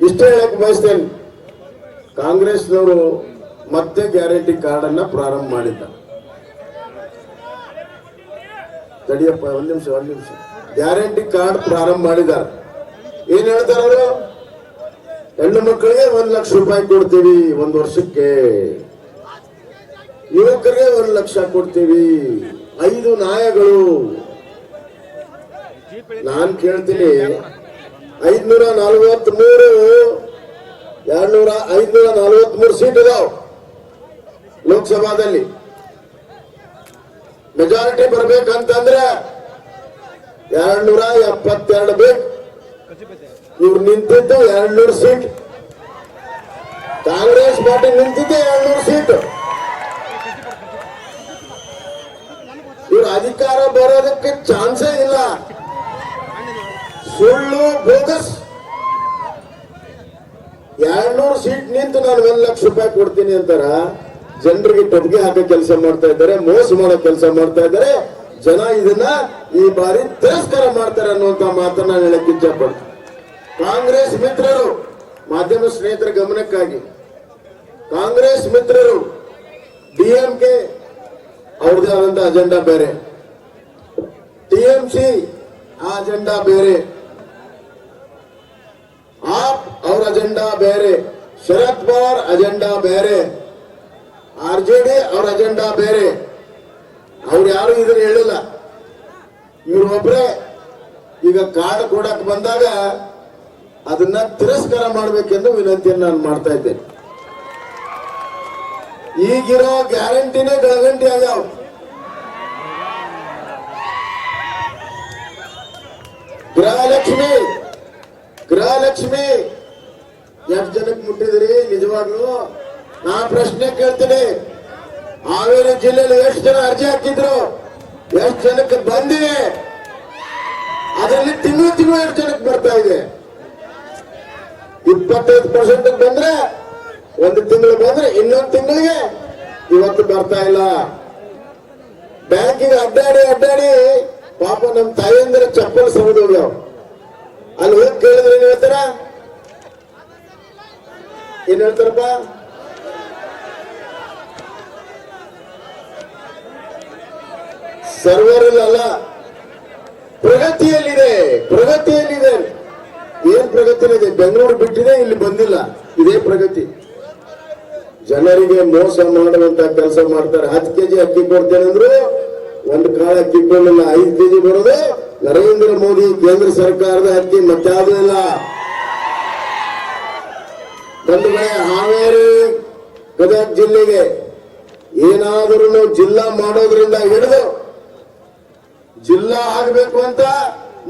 ಇಷ್ಟೇ ಹೇಳಕ್ ಬಯಸ್ತೇನೆ. ಕಾಂಗ್ರೆಸ್ನವರು ಮತ್ತೆ ಗ್ಯಾರಂಟಿ ಕಾರ್ಡ್ ಅನ್ನ ಪ್ರಾರಂಭ ಮಾಡಿದ್ದ ತಡಿಯಪ್ಪ, ಒಂದ್ ನಿಮಿಷ ಒಂದ್ ನಿಮಿಷ. ಗ್ಯಾರಂಟಿ ಕಾರ್ಡ್ ಪ್ರಾರಂಭ ಮಾಡಿದ್ದಾರೆ. ಏನ್ ಹೇಳ್ತಾರ ಅವರು? ಹೆಣ್ಣು ಮಕ್ಕಳಿಗೆ ಒಂದ್ ಲಕ್ಷ ರೂಪಾಯಿ ಕೊಡ್ತೀವಿ ಒಂದ್ ವರ್ಷಕ್ಕೆ. ಯುವಕರಿಗೆ ಒಂದ್ ಲಕ್ಷ ಕೊಡ್ತೀವಿ. ಐದು ನಾಯಗಳು. ನಾನ್ ಕೇಳ್ತೀನಿ ಐದ್ನೂರ ನಲ್ವತ್ ಮೂರು ಎರಡ್ನೂರ ಐದ್ನೂರ ನಲ್ವತ್ ಮೂರು ಸೀಟ್ ಇದಾವ ಲೋಕಸಭಾದಲ್ಲಿ. ಮೆಜಾರಿಟಿ ಬರ್ಬೇಕಂತಂದ್ರೆ ಎರಡ್ನೂರ ಎಪ್ಪತ್ತೆರಡು ಬೇಕು ಇವ್ರು ನಿಂತಿದ್ದು ಎರಡ್ನೂರು ಸೀಟ್. ಕಾಂಗ್ರೆಸ್ ಪಾರ್ಟಿ ನಿಂತಿದ್ದೆ ಎರಡ್ನೂರು ಸೀಟ್. ಇವ್ರ ಅಧಿಕಾರ ಬರೋದಕ್ಕೆ ಚಾನ್ಸೇ ಇಲ್ಲ. ಸುಳ್ಳು, ಬೋಗಸ್. ಎರಡ್ನೂರು ಸೀಟ್ ನಿಂತು ನಾನು ಒಂದ್ ಲಕ್ಷ ರೂಪಾಯಿ ಕೊಡ್ತೀನಿ ಅಂತಾರ, ಜನರಿಗೆ ಟೊಪ್ಗೆ ಹಾಕೋ ಕೆಲಸ ಮಾಡ್ತಾ ಇದ್ದಾರೆ, ಮೋಸ ಮಾಡೋ ಕೆಲಸ ಮಾಡ್ತಾ ಇದ್ದಾರೆ. ಜನ ಇದನ್ನ ಈ ಬಾರಿ ತಿರಸ್ಕಾರ ಮಾಡ್ತಾರೆ ಅನ್ನುವಂತ ಮಾತನ್ನ ನಾನು ಹೇಳಕ್ ಇಚ್ಛಪಡ್ತೀನಿ. ಕಾಂಗ್ರೆಸ್ ಮಿತ್ರರು, ಮಾಧ್ಯಮ ಸ್ನೇಹಿತರ ಗಮನಕ್ಕಾಗಿ, ಕಾಂಗ್ರೆಸ್ ಮಿತ್ರರು ಡಿಎಂಕೆ ಅವ್ರದೇ ಆದಂತ ಅಜೆಂಡಾ ಬೇರೆ. ಟಿಎಂಸಿ ಆ ಅಜೆಂಡಾ ಬೇರೆ. ಆಪ್ ಅವ್ರ ಅಜೆಂಡಾ ಬೇರೆ ಶರದ್ ಪವಾರ್ ಅಜೆಂಡಾ ಬೇರೆ ಆರ್ ಜೆ ಡಿ ಅವ್ರ ಅಜೆಂಡಾ ಬೇರೆ ಅವ್ರು ಯಾರು ಇದನ್ನ ಹೇಳಿಲ್ಲ ಇವ್ರೊಬ್ರೆ ಈಗ ಕಾರ್ಡ್ ಕೊಡಕ್ ಬಂದಾಗ ಅದನ್ನ ತಿರಸ್ಕಾರ ಮಾಡ್ಬೇಕೆಂದು ವಿನಂತಿಯನ್ನು ನಾನು ಮಾಡ್ತಾ ಇದ್ದೇನೆ ಈಗಿರೋ ಗ್ಯಾರಂಟಿನೇ ಗ್ಯಾರಂಟಿ ಆಗ್ಯಾವ ಗೃಹಲಕ್ಷ್ಮಿ ಗೃಹಲಕ್ಷ್ಮಿ ಎಷ್ಟು ಜನಕ್ಕೆ ಮುಟ್ಟಿದ್ರಿ? ನಿಜವಾಗ್ಲು? ನಾ ಪ್ರಶ್ನೆ ಕೇಳ್ತೀನಿ. ಹಾವೇರಿ ಜಿಲ್ಲೆಯಲ್ಲಿ ಎಷ್ಟು ಜನ ಅರ್ಜಿ ಹಾಕಿದ್ರು? ಎಷ್ಟು ಜನಕ್ಕೆ ಬಂದಿದೆ ಅದರಲ್ಲಿ ತಿಂಗಳು ತಿಂಗಳು ಎಷ್ಟು ಜನಕ್ಕೆ ಬರ್ತಾ ಇದೆ? ಇಪ್ಪತ್ತೈದು ಪರ್ಸೆಂಟ್ ಬಂದ್ರೆ, ಒಂದು ತಿಂಗಳು ಬಂದ್ರೆ ಇನ್ನೊಂದು ತಿಂಗಳಿಗೆ ಇವತ್ತು ಬರ್ತಾ ಇಲ್ಲ. ಬ್ಯಾಂಕಿಗೆ ಅಡ್ಡಾಡಿ ಅಡ್ಡಾಡಿ, ಪಾಪ ನಮ್ಮ ತಾಯಿಯಂದ್ರೆ ಚಪ್ಪಲ್ ಸರಿದು ಹೋಗ್ಯಾವ ಅಲ್ಲಿ ಹೋಗಿ ಕೇಳಿದ್ರೆ ಏನ್ ಹೇಳ್ತಾರ? ಏನ್ ಹೇಳ್ತಾರಪ್ಪ? ಸರ್ವರ್ ಅಲ್ಲ ಪ್ರಗತಿಯಲ್ಲಿದೆ ಪ್ರಗತಿಯಲ್ಲಿದೆ. ಏನ್ ಪ್ರಗತಿಯಲ್ಲಿದೆ? ಬೆಂಗಳೂರು ಬಿಟ್ಟಿದೆ, ಇಲ್ಲಿ ಬಂದಿಲ್ಲ. ಇದೇ ಪ್ರಗತಿ. ಜನರಿಗೆ ಮೋಸ ಮಾಡುವಂತ ಕೆಲಸ ಮಾಡ್ತಾರೆ. ಹತ್ತು ಕೆಜಿ ಅಕ್ಕಿ ಕೊಡ್ತೇನೆ ಅಂದ್ರು, ಒಂದು ಕಾಳು ಅಕ್ಕಿ ಕೊಡಲಿಲ್ಲ, ಐದು ಕೆಜಿ ಬರೋದು ನರೇಂದ್ರ ಮೋದಿ ಕೇಂದ್ರ ಸರ್ಕಾರದ ಹಕ್ಕಿ ಮತ್ತಾಗಲಿಲ್ಲ ಇಲ್ಲ. ಕಡೆ ಹಾವೇರಿ, ಗದಗ ಜಿಲ್ಲೆಗೆ ಏನಾದರೂ ಜಿಲ್ಲಾ ಮಾಡೋದ್ರಿಂದ ಹಿಡಿದು ಜಿಲ್ಲಾ ಆಗಬೇಕು ಅಂತ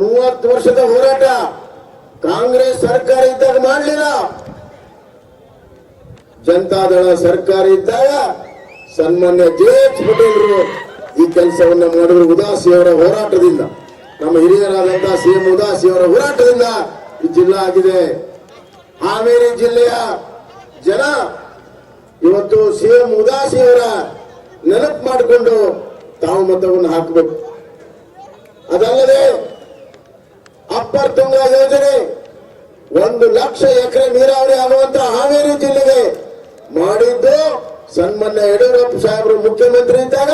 ಮೂವತ್ತು ವರ್ಷದ ಹೋರಾಟ ಕಾಂಗ್ರೆಸ್ ಸರ್ಕಾರ ಇದ್ದಾಗ ಮಾಡಲಿಲ್ಲ. ಜನತಾದಳ ಸರ್ಕಾರ ಇದ್ದಾಗ ಸನ್ಮಾನ್ಯ ಜೆ ಎಚ್ ಈ ಕೆಲಸವನ್ನ ಮಾಡಿದ್ರು ಉದಾಸಿಯವರ ಹೋರಾಟದಿಂದ. ನಮ್ಮ ಹಿರಿಯರಾದಂತಹ ಸಿ ಎಂ ಉದಾಸಿಯವರ ಹೋರಾಟದಿಂದ ಈ ಜಿಲ್ಲಾ ಆಗಿದೆ. ಹಾವೇರಿ ಜಿಲ್ಲೆಯ ಜನ ಇವತ್ತು ಸಿ ಎಂ ಉದಾಸಿಯವರ ನೆನಪು ಮಾಡಿಕೊಂಡು ತಾವು ಮತವನ್ನು ಹಾಕಬೇಕು. ಅದಲ್ಲದೆ ಅಪ್ಪರ್ ತುಂಗ ಯೋಜನೆ ಒಂದು ಲಕ್ಷ ಎಕರೆ ನೀರಾವರಿ ಆಗುವಂತ ಹಾವೇರಿ ಜಿಲ್ಲೆಗೆ ಮಾಡಿದ್ದು ಸನ್ಮಾನ್ಯ ಯಡಿಯೂರಪ್ಪ ಸಾಹೇಬರು ಮುಖ್ಯಮಂತ್ರಿ ಇದ್ದಾಗ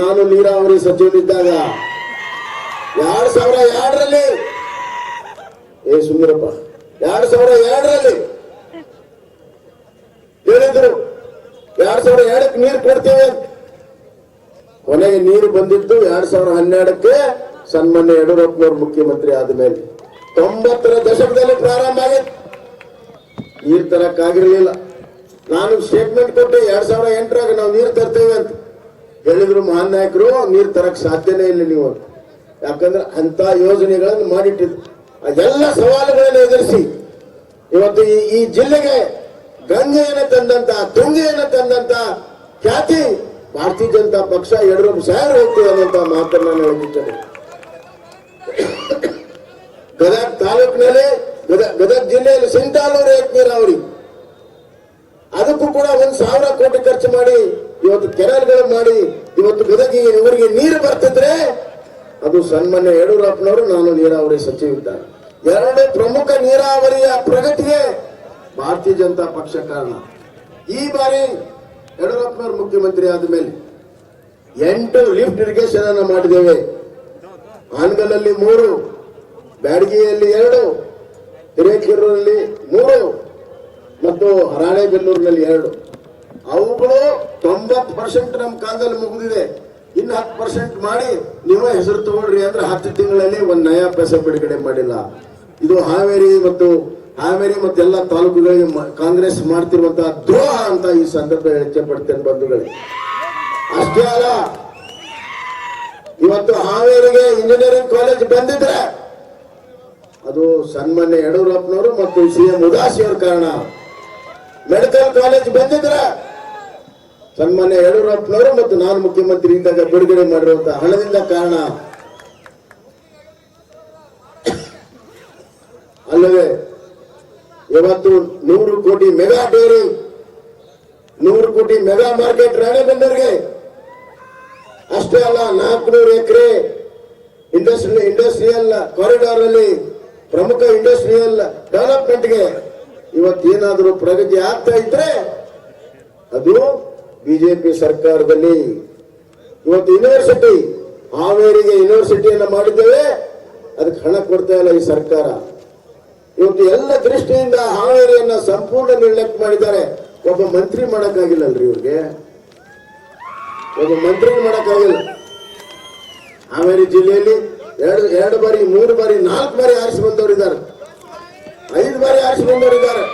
ನಾನು ನೀರಾವರಿ ಸಚಿವನಿದ್ದಾಗ. ಎರಡ್ ಸಾವಿರ ಎರಡರಲ್ಲಿ. ಏ ಸುಂದರಪ್ಪ ಎರಡ್ ಸಾವಿರ ಎರಡರಲ್ಲಿ. ಹೇಳಿದ್ರು, ಎರಡ್ ಸಾವಿರ ಎರಡಕ್ಕೆ ನೀರು ಕೊಡ್ತೇವೆ. ಕೊನೆಗೆ ನೀರು ಬಂದಿದ್ದು ಎರಡ್ ಸಾವಿರ ಹನ್ನೆರಡಕ್ಕೆ ಸನ್ಮಾನ್ಯ ಯಡಿಯೂರಪ್ಪನವರು ಮುಖ್ಯಮಂತ್ರಿ ಆದ ಮೇಲೆ. ತೊಂಬತ್ತರ ದಶಕದಲ್ಲಿ ಪ್ರಾರಂಭ ಆಗಿತ್ತು. ನೀರು ತರಕ್ಕಾಗಿರ್ಲಿಲ್ಲ. ನಾನು ಸ್ಟೇಟ್ಮೆಂಟ್ ಕೊಟ್ಟೆ, ಎರಡ್ ಸಾವಿರ ಎಂಟರಾಗ ನಾವು ನೀರು ತರ್ತೇವೆ ಅಂತ. ಹೇಳಿದ್ರು ಮಹಾನ್ ನಾಯಕರು, ನೀರು ತರಕ್ ಸಾಧ್ಯನೇ ಇಲ್ಲ ನೀವು. ಯಾಕಂದ್ರೆ ಅಂತ ಯೋಜನೆಗಳನ್ನು ಮಾಡಿಟ್ಟಿದ್ರು. ಅದೆಲ್ಲ ಸವಾಲುಗಳನ್ನು ಎದುರಿಸಿ. ಇವತ್ತು ಈ ಜಿಲ್ಲೆಗೆ ಗಂಗೆಯನ್ನು ತಂದಂತ, ತುಂಗೆಯನ್ನು ತಂದಂತ ಖ್ಯಾತಿ ಭಾರತೀಯ ಜನತಾ ಪಕ್ಷ ಯಡಿಯೂರಪ್ಪ ಸಾವಿರ ಹೋಗ್ತದೆ ಅನ್ನುವಂತ ಮಾತನ್ನ ನಾನು ಹೇಳಿದ್ದೇನೆ ಗದಗ ತಾಲೂಕಿನಲ್ಲಿ, ಗದಗ ಗದಗ ಜಿಲ್ಲೆಯಲ್ಲಿ ಸಿಂತಾಲೂರು ಏಕ್ ಅದಕ್ಕೂ ಕೂಡ ಒಂದ್ ಸಾವಿರ ಕೋಟಿ ಖರ್ಚು ಮಾಡಿ, ಇವತ್ತು ಕೆರೆಗಳು ಮಾಡಿ, ಇವತ್ತು ಗದಗಿಗೆ ಇವರಿಗೆ ನೀರು ಬರ್ತಿದ್ರೆ ಅದು ಸನ್ಮಾನ್ಯ ಯಡಿಯೂರಪ್ಪನವರು, ನಾನು ನೀರಾವರಿ ಸಚಿವ ಇದ್ದಾರೆ ಎರಡು ಪ್ರಮುಖ ನೀರಾವರಿಯ ಪ್ರಗತಿಗೆ ಭಾರತೀಯ ಜನತಾ ಪಕ್ಷ ಕಾರಣ. ಈ ಬಾರಿ ಯಡಿಯೂರಪ್ಪನವರು ಮುಖ್ಯಮಂತ್ರಿ ಆದ ಮೇಲೆ ಎಂಟು ಲಿಫ್ಟ್ ಇರಿಗೇಷನ್ ಅನ್ನು ಮಾಡಿದ್ದೇವೆ. ಹಾನಗಲ್ಲಲ್ಲಿ ಮೂರು, ಬ್ಯಾಡಗಿಯಲ್ಲಿ ಎರಡು, ಹಿರೇಕೆರೂರಲ್ಲಿ ಮೂರು ಮತ್ತು ಹರಾಳೆಬೆಲ್ಲೂರಿನಲ್ಲಿ ಎರಡು. ಅವುಗಳು ತೊಂಬತ್ತು ಪರ್ಸೆಂಟ್ ನಮ್ಮ ಕಾಲದಲ್ಲಿ ಮುಗಿದಿದೆ. ಇನ್ನು ಹತ್ತು ಪರ್ಸೆಂಟ್ ಮಾಡಿ ನೀವೇ ಹೆಸರು ತಗೊಳ್ರಿ ಅಂದ್ರೆ ಹತ್ತು ತಿಂಗಳಲ್ಲಿ ಒಂದು ನಯಾ ಪೈಸೆ ಬಿಡುಗಡೆ ಮಾಡಿಲ್ಲ. ಇದು ಹಾವೇರಿ ಮತ್ತು ಹಾವೇರಿ ಮತ್ತು ಎಲ್ಲ ತಾಲೂಕುಗಳಿಗೆ ಕಾಂಗ್ರೆಸ್ ಮಾಡ್ತಿರುವಂತಹ ದ್ರೋಹ ಅಂತ ಈ ಸಂದರ್ಭ ಹೆಚ್ಚೆ ಪಡ್ತೇನೆ ಬಂಧುಗಳೇ. ಅಷ್ಟೇ ಅಲ್ಲ, ಇವತ್ತು ಹಾವೇರಿಗೆ ಇಂಜಿನಿಯರಿಂಗ್ ಕಾಲೇಜ್ ಬಂದಿದ್ರೆ ಅದು ಸನ್ಮಾನ್ಯ ಯಡಿಯೂರಪ್ಪನವರು ಮತ್ತು ಸಿ ಎಂ ಕಾರಣ. ಮೆಡಿಕಲ್ ಕಾಲೇಜ್ ಬಂದಿದ್ರೆ ಸನ್ಮಾನ್ಯ ಯಡಿಯೂರಪ್ಪನವರು ಮತ್ತು ನಾನು ಮುಖ್ಯಮಂತ್ರಿ ಇದ್ದಾಗ ಬಿಡುಗಡೆ ಮಾಡಿರುವಂತಹ ಹಣದಿಂದ ಕಾರಣ. ಅಲ್ಲವೇ ಇವತ್ತು ನೂರು ಕೋಟಿ ಮೆಗಾ ಡೇರಿ ನೂರು ಕೋಟಿ ಮೆಗಾ ಮಾರ್ಕೆಟ್ ರಾಣೆಬೆನ್ನೂರಿಗೆ ಅಷ್ಟೇ ಅಲ್ಲ, ನಾಲ್ಕುನೂರು ಎಕರೆ ಇಂಡಸ್ಟ್ರಿ, ಇಂಡಸ್ಟ್ರಿಯಲ್ ಕಾರಿಡಾರ್ ಅಲ್ಲಿ ಪ್ರಮುಖ ಇಂಡಸ್ಟ್ರಿಯಲ್ ಡೆವಲಪ್ಮೆಂಟ್ಗೆ ಇವತ್ತೇನಾದರೂ ಪ್ರಗತಿ ಆಗ್ತಾ ಇದ್ರೆ ಅದು ಬಿಜೆಪಿ ಸರ್ಕಾರದಲ್ಲಿ ಇವತ್ತು ಯೂನಿವರ್ಸಿಟಿ ಹಾವೇರಿಗೆ ಯೂನಿವರ್ಸಿಟಿಯನ್ನು ಮಾಡಿದ್ದೇವೆ. ಅದಕ್ಕೆ ಹಣ ಕೊಡ್ತಾ ಇಲ್ಲ ಈ ಸರ್ಕಾರ. ಇವತ್ತು ಎಲ್ಲ ದೃಷ್ಟಿಯಿಂದ ಹಾವೇರಿಯನ್ನ ಸಂಪೂರ್ಣ ನಿರ್ಲಕ್ಷ ಮಾಡಿದ್ದಾರೆ. ಒಬ್ಬ ಮಂತ್ರಿ ಮಾಡಕ್ಕಾಗಿಲ್ಲಲ್ರಿ ಇವ್ರಿಗೆ. ಒಬ್ಬ ಮಂತ್ರಿ ಮಾಡೋಕ್ಕಾಗಿಲ್ಲ. ಹಾವೇರಿ ಜಿಲ್ಲೆಯಲ್ಲಿ ಎರಡು ಎರಡು ಬಾರಿ, ಮೂರು ಬಾರಿ, ನಾಲ್ಕು ಬಾರಿ ಆರಿಸಿ ಬಂದವರಿದ್ದಾರೆ. ಐದು ಬಾರಿ ಆರಿಸಿ ಬಂದವರು ಇದ್ದಾರೆ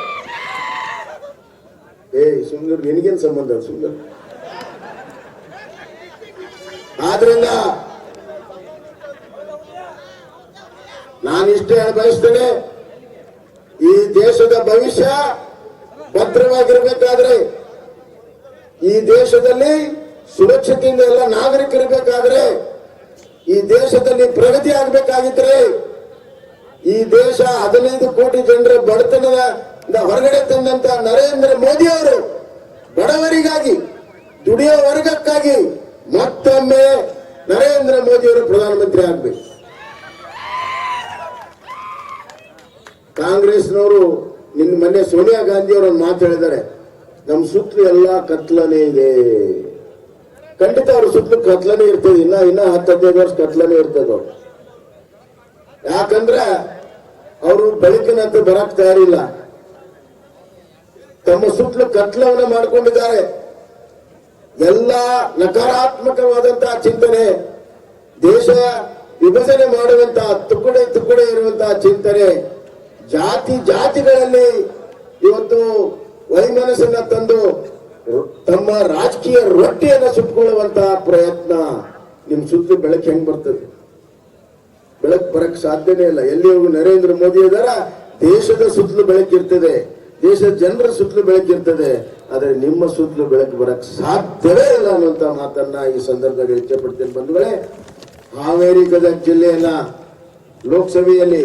ಏ, ಸುಂದರ್, ನಿನಗೇನು ಸಂಬಂಧ, ಸುಂದರ್? ಆದ್ರಿಂದ ನಾನು ಇಷ್ಟೇ ಹೇಳ ಬಯಸ್ತೇನೆ, ಈ ದೇಶದ ಭವಿಷ್ಯ ಭದ್ರವಾಗಿರ್ಬೇಕಾದ್ರೆ, ಈ ದೇಶದಲ್ಲಿ ಸುರಕ್ಷತೆಯಿಂದ ಎಲ್ಲ ನಾಗರಿಕರಿರ್ಬೇಕಾದ್ರೆ, ಈ ದೇಶದಲ್ಲಿ ಪ್ರಗತಿ ಆಗ್ಬೇಕಾಗಿದ್ರೆ ಈ ದೇಶ ಹದಿನೈದು ಕೋಟಿ ಜನರ ಬಡತನದ ಹೊರಗಡೆ ತಂದಂತ ನರೇಂದ್ರ ಮೋದಿ ಅವರು ಬಡವರಿಗಾಗಿ, ದುಡಿಯೋ ವರ್ಗಕ್ಕಾಗಿ ಮತ್ತೊಮ್ಮೆ ನರೇಂದ್ರ ಮೋದಿ ಅವರು ಪ್ರಧಾನಮಂತ್ರಿ ಆಗ್ಬೇಕು. ಕಾಂಗ್ರೆಸ್ನವರು ನಿನ್ನ ಮೊನ್ನೆ ಸೋನಿಯಾ ಗಾಂಧಿ ಅವರು ಮಾತು ಹೇಳಿದ್ದಾರೆ ನಮ್ಮ ಸುತ್ತಲೂ ಎಲ್ಲ ಕತ್ಲನೇ ಇದೆ. ಖಂಡಿತ ಅವ್ರ ಸುತ್ತಲೂ ಕತ್ಲನೇ ಇರ್ತದೆ, ಇನ್ನ ಇನ್ನ ಹತ್ತು ಹದಿನೈದು ವರ್ಷ ಕತ್ಲನೇ ಇರ್ತದೆ ಅವ್ರು. ಯಾಕಂದ್ರೆ ಅವರು ಬೆಳಕಿನಂತೆ ಬರಕ್ ತಯಾರಿಲ್ಲ. ತಮ್ಮ ಸುತ್ತಲೂ ಕತ್ಲವನ್ನ ಮಾಡ್ಕೊಂಡಿದ್ದಾರೆ. ಎಲ್ಲ ನಕಾರಾತ್ಮಕವಾದಂತಹ ಚಿಂತನೆ, ದೇಶ ವಿಭಜನೆ ಮಾಡುವಂತಹ ತುಕುಡೆ ತುಕುಡೆ ಇರುವಂತಹ ಚಿಂತನೆ, ಜಾತಿ ಜಾತಿಗಳಲ್ಲಿ ಇವತ್ತು ವೈಮನಸ್ಸನ್ನ ತಂದು ತಮ್ಮ ರಾಜಕೀಯ ರೊಟ್ಟಿಯನ್ನ ಸುಟ್ಕೊಳ್ಳುವಂತಹ ಪ್ರಯತ್ನ ನಿಮ್ ಸುತ್ತ ಬೆಳಕು ಹೆಂಗ್ ಬರ್ತದೆ? ಬೆಳಕು ಬರಕ್ ಸಾಧ್ಯನೇ ಇಲ್ಲ. ಎಲ್ಲಿ ನರೇಂದ್ರ ಮೋದಿ ಇದಾರ? ದೇಶದ ಸುತ್ತಲೂ ಬೆಳಕಿರ್ತದೆ ದೇಶದ ಜನರ ಸುತ್ತಲೂ ಬೆಳಕಿರ್ತದೆ ಆದರೆ ನಿಮ್ಮ ಸುತ್ತಲೂ ಬೆಳಕು ಬರಕ್ ಸಾಧ್ಯವೇ ಇಲ್ಲ ಅನ್ನುವಂತ ಮಾತನ್ನ ಈ ಸಂದರ್ಭದಲ್ಲಿ ಇಚ್ಛೆಪಡ್ತೇನೆ ಬಂಧುಗಳೇ. ಹಾವೇರಿ ಗದಗ ಜಿಲ್ಲೆಯನ್ನ ಲೋಕಸಭೆಯಲ್ಲಿ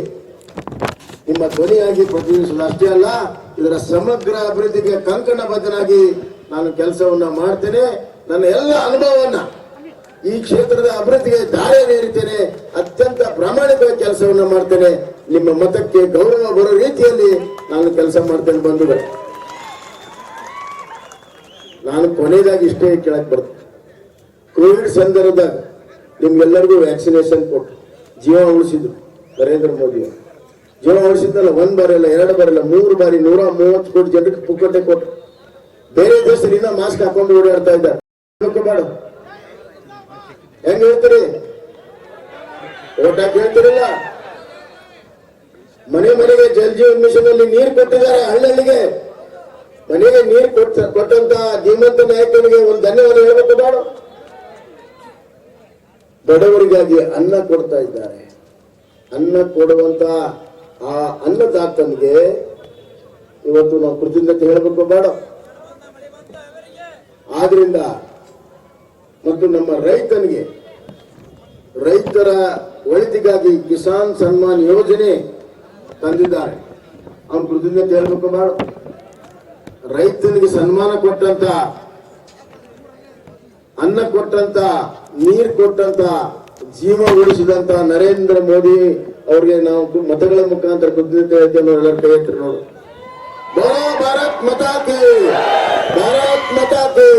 ನಿಮ್ಮ ಧ್ವನಿಯಾಗಿ ಪ್ರತಿನಿಧಿಸಲು ಅಷ್ಟೇ ಅಲ್ಲ, ಇದರ ಸಮಗ್ರ ಅಭಿವೃದ್ಧಿಗೆ ಕಂಕಣಬದ್ಧನಾಗಿ ನಾನು ಕೆಲಸವನ್ನ ಮಾಡ್ತೇನೆ. ನನ್ನ ಎಲ್ಲ ಅನುಭವವನ್ನ ಈ ಕ್ಷೇತ್ರದ ಅಭಿವೃದ್ಧಿಗೆ ನೀಡುತ್ತೇನೆ ಅತ್ಯಂತ ಪ್ರಾಮಾಣಿಕವಾಗಿ ಕೆಲಸವನ್ನ ಮಾಡ್ತೇನೆ. ನಿಮ್ಮ ಮತಕ್ಕೆ ಗೌರವ ಬರೋ ರೀತಿಯಲ್ಲಿ ನಾನು ಕೆಲಸ ಮಾಡ್ತೇನೆ ಬಂಧುಗಳೇ. ನಾನು ಕೊನೆಯದಾಗಿ ಇಷ್ಟೇ ಕೇಳಕ್ ಬರ್ತೇನೆ. ಕೋವಿಡ್ ಸಂದರ್ಭದಾಗ ನಿಮ್ಗೆಲ್ಲರಿಗೂ ವ್ಯಾಕ್ಸಿನೇಷನ್ ಕೊಟ್ಟು ಜೀವ ಉಳಿಸಿದ್ರು ನರೇಂದ್ರ ಮೋದಿ ಜೀವ ಉಳಿಸಿದ್ದಲ್ಲ, ಒಂದ್ ಬಾರಿ ಅಲ್ಲ ಎರಡು ಬಾರಿ ಅಲ್ಲ ಮೂರು ಬಾರಿ ನೂರ ಮೂವತ್ತು ಕೋಟಿ ಜನಕ್ಕೆ ಪುಕ್ಕಟ್ಟೆ ಕೊಟ್ಟು ಬೇರೆ ದೇಶದಿಂದ ಮಾಸ್ಕ್ ಹಾಕೊಂಡು ಓಡಾಡ್ತಾ ಇದ್ದಾರೆ. ಬೇಡ ಹೆಂಗ್ ಹೇಳ್ತೀರಿ? ಊಟ ಕೇಳ್ತಿರಲ್ಲ ಮನೆ ಮನೆಗೆ ಜಲ್ ಜೀವನ್ ಮಿಷನ್ ಅಲ್ಲಿ ನೀರು ಕೊಟ್ಟಿದ್ದಾರೆ ಹಳ್ಳಿಗೆ ಮನೆಗೆ ನೀರು ಕೊಟ್ಟ, ಕೊಟ್ಟಂತ ಧೀಮಂತ ನಾಯಕನಿಗೆ ಒಂದು ಧನ್ಯವಾದ ಹೇಳಬೇಕು ಬೇಡ. ಬಡವರಿಗಾಗಿ ಅನ್ನ ಕೊಡ್ತಾ ಇದ್ದಾರೆ. ಅನ್ನ ಕೊಡುವಂತ ಆ ಅನ್ನದಾತನಿಗೆ ಇವತ್ತು ನಾವು ಕೃತಜ್ಞತೆ ಹೇಳಬೇಕು ಬೇಡ. ಆದ್ರಿಂದ ಮತ್ತು ನಮ್ಮ ರೈತನಿಗೆ, ರೈತರ ಒಳಿತಿಗಾಗಿ ಕಿಸಾನ್ ಸನ್ಮಾನ್ ಯೋಜನೆ ತಂದಿದ್ದಾರೆ. ಅವನು ಕೃತಜ್ಞತೆ ಹೇಳಬೇಕು ಬೇಡ ರೈತನಿಗೆ ಸನ್ಮಾನ ಕೊಟ್ಟಂತ, ಅನ್ನ ಕೊಟ್ಟಂತ, ನೀರ್ ಕೊಟ್ಟಂತ, ಜೀವ ಉಳಿಸಿದಂತ ನರೇಂದ್ರ ಮೋದಿ ಅವ್ರಿಗೆ ನಾವು ಮತಗಳ ಮುಖಾಂತರ ಕೃತಜ್ಞತೆ ಹೇಳ್ತೇವೆ ಎಲ್ಲರ ಕೈ ಎತ್ತರ ನೋಡು. ಭಾರತ್ ಮತಾಕಿ ಭಾರತ್ ಮತಾಕಿ